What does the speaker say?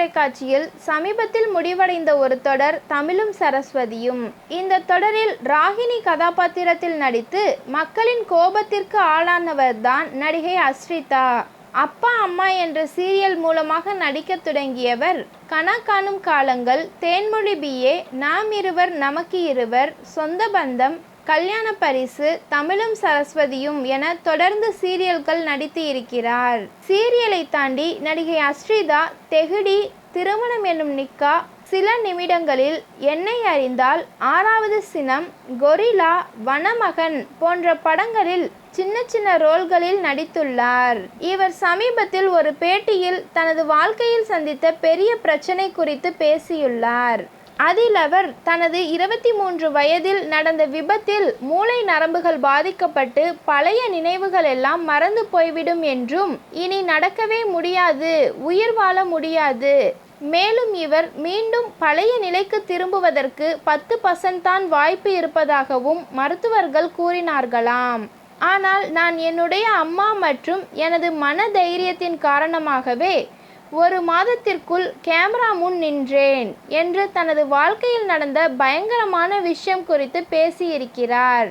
தொலைக்காட்சியில் சமீபத்தில் முடிவடைந்த ஒரு தொடர் தமிழும் சரஸ்வதியும். இந்த தொடரில் ராகினி கதாபாத்திரத்தில் நடித்து மக்களின் கோபத்திற்கு ஆளானவர்தான் நடிகை அஸ்ரிதா. அப்பா அம்மா என்ற சீரியல் மூலமாக நடிக்கத் தொடங்கியவர் கனா காணும் காலங்கள் தேன்மொழி பிஏ நாம் இருவர் நமக்கு இருவர் சொந்த பந்தம் கல்யாண பரிசு தமிழும் சரஸ்வதியும் என தொடர்ந்து சீரியல்கள் நடித்து இருக்கிறார். சீரியலை தாண்டி நடிகை அஸ்ரிதா தெகுடி திருமணம் என்னும் நிக்கா சில நிமிடங்களில் என்னை அறிந்தால் ஆறாவது சினம் கொரிலா வனமகன் போன்ற படங்களில் சின்ன சின்ன ரோல்களில் நடித்துள்ளார். இவர் சமீபத்தில் ஒரு பேட்டியில் தனது வாழ்க்கையில் சந்தித்த பெரிய பிரச்சனை குறித்து பேசியுள்ளார். அதில் அவர் தனது இருபத்தி மூன்று வயதில் நடந்த விபத்தில் மூளை நரம்புகள் பாதிக்கப்பட்டு பழைய நினைவுகள் எல்லாம் மறந்து போய்விடும் என்றும் இனி நடக்கவே முடியாது உயிர் வாழ முடியாது. மேலும் இவர் மீண்டும் பழைய நிலைக்கு திரும்புவதற்கு பத்து பர்சன்ட் தான் வாய்ப்பு இருப்பதாகவும் மருத்துவர்கள் கூறினார்களாம். ஆனால் நான் என்னுடைய அம்மா மற்றும் எனது மன தைரியத்தின் காரணமாகவே ஒரு மாதத்திற்குள் கேமரா முன் நின்றேன் என்று தனது வாழ்க்கையில் நடந்த பயங்கரமான விஷயம் குறித்து பேசியிருக்கிறார்.